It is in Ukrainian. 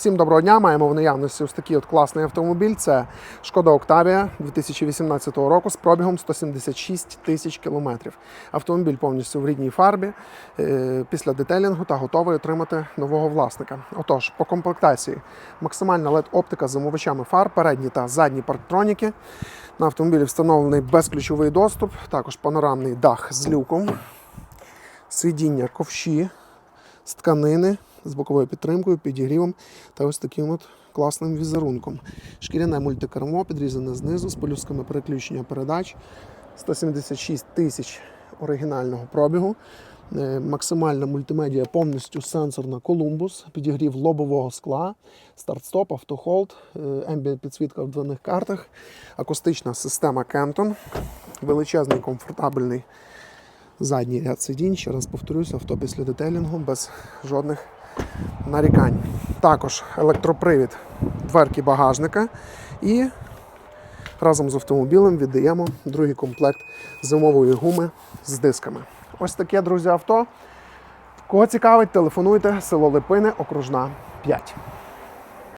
Всім доброго дня. Маємо в наявності ось такий от класний автомобіль. Це Шкода Октавія 2018 року з пробігом 176 тисяч кілометрів. Автомобіль повністю в рідній фарбі е, після детелінгу та готовий отримати нового власника. Отож, по комплектації максимальна led оптика з замовичами фар, передні та задні парктроніки. На автомобілі встановлений безключовий доступ, також панорамний дах з люком, сидіння ковші з тканини з боковою підтримкою, підігрівом та ось таким от класним візерунком. Шкіряне мультикермо підрізане знизу з полюсками переключення передач. 176 тисяч оригінального пробігу. Е, Максимальна мультимедіа повністю сенсорна Columbus, підігрів лобового скла, старт-стоп, автохолд, ембієнт підсвітка в двойних картах, акустична система Kenton, величезний комфортабельний задній ряд сидінь. Ще раз повторюся, авто після детелінгу без жодних нарікань. Також електропривід дверки багажника і разом з автомобілем віддаємо другий комплект зимової гуми з дисками. Ось таке, друзі, авто. Кого цікавить, телефонуйте, село Липини, окружна 5.